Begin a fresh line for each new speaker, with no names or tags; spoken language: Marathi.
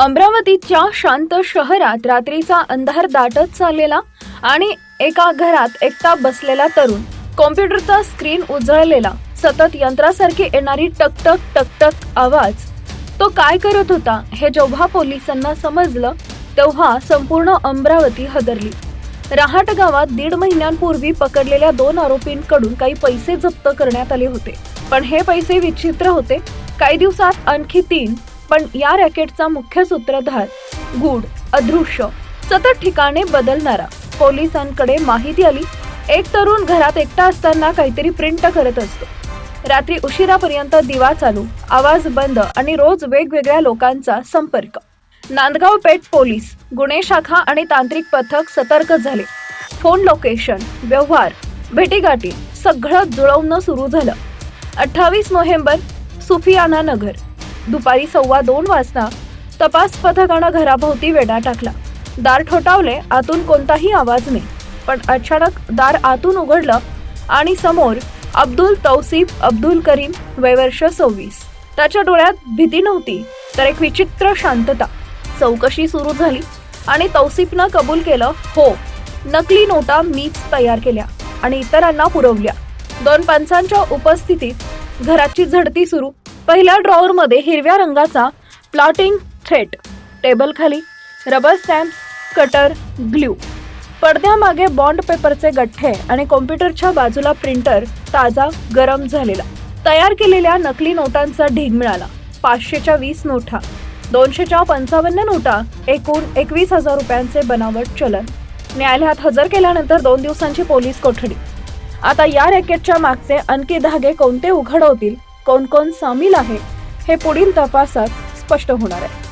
अमरावतीच्या शांत शहरात रात्रीचा अंधार दाटत चाललेला आणि एका घरात एकटा बसलेला तरुण कॉम्प्युटरचा स्क्रीन उजळलेला. सतत यंत्रासारखी येणारी टकटक टकटक आवाज. तो काय करत होता हे जेव्हा पोलिसांना समजलं तेव्हा संपूर्ण अमरावती हदरली. रहाट गावात दीड महिन्यांपूर्वी पकडलेल्या दोन आरोपींकडून काही पैसे जप्त करण्यात आले होते. पण हे पैसे विचित्र होते. काही दिवसात आणखी तीन पण या रॅकेटचा मुख्य सूत्रधार गूढ अदृश्य सतत ठिकाणे बदलणारा पोलिसांकडे माहिती आली. एक तरुण घरात एकटा असताना काहीतरी प्रिंट करत असतो. रात्री उशिरापर्यंत दिवा चालू आवाज बंद आणि रोज वेगवेगळ्या लोकांचा संपर्क. नांदगाव पेठ पोलीस गुन्हे शाखा आणि तांत्रिक पथक सतर्क झाले. फोन लोकेशन व्यवहार भेटीगाठी सगळं जुळवणं सुरू झालं. अठ्ठावीस नोव्हेंबर सुफियाना नगर. दुपारी सव्वा दोन वाजता तपास पथकानं घराभोवती वेढा टाकला. दार ठोठावले आतून कोणताही आवाज नाही. पण अचानक दार आतून उघडलं आणि समोर अब्दुल तौसिफ अब्दुल करीम वयवर्ष सव्वीस. त्याच्या डोळ्यात भीती नव्हती तर एक विचित्र शांतता. चौकशी सुरू झाली आणि तौसिफनं कबूल केलं हो नकली नोटा मीच तयार केल्या आणि इतरांना पुरवल्या. दोन पंचांच्या उपस्थितीत घराची झडती सुरू. पहिल्या ड्रॉवरमध्ये हिरव्या रंगाचा प्लॉटिंग थ्रेट टेबल खाली. रबर स्टॅम्प कटर ग्ल्यू पडद्यामागे बॉन्ड पेपरचे गठ्ठे आणि कॉम्प्युटरच्या बाजूला प्रिंटर ताजा गरम झालेला. तयार केलेल्या नकली नोटांचा ढीग मिळाला. पाचशेच्या वीस नोटा. दोनशेच्या पंचावन्न नोटा एकूण एकवीस हजार रुपयांचे बनावट चलन. न्यायालयात हजर केल्यानंतर दोन दिवसांची पोलीस कोठडी. आता या रॅकेटच्या मागचे आणखी धागे कोणते उघड होतील कोण कोण सामील आहे हे पुढील तपासात स्पष्ट होणार आहे.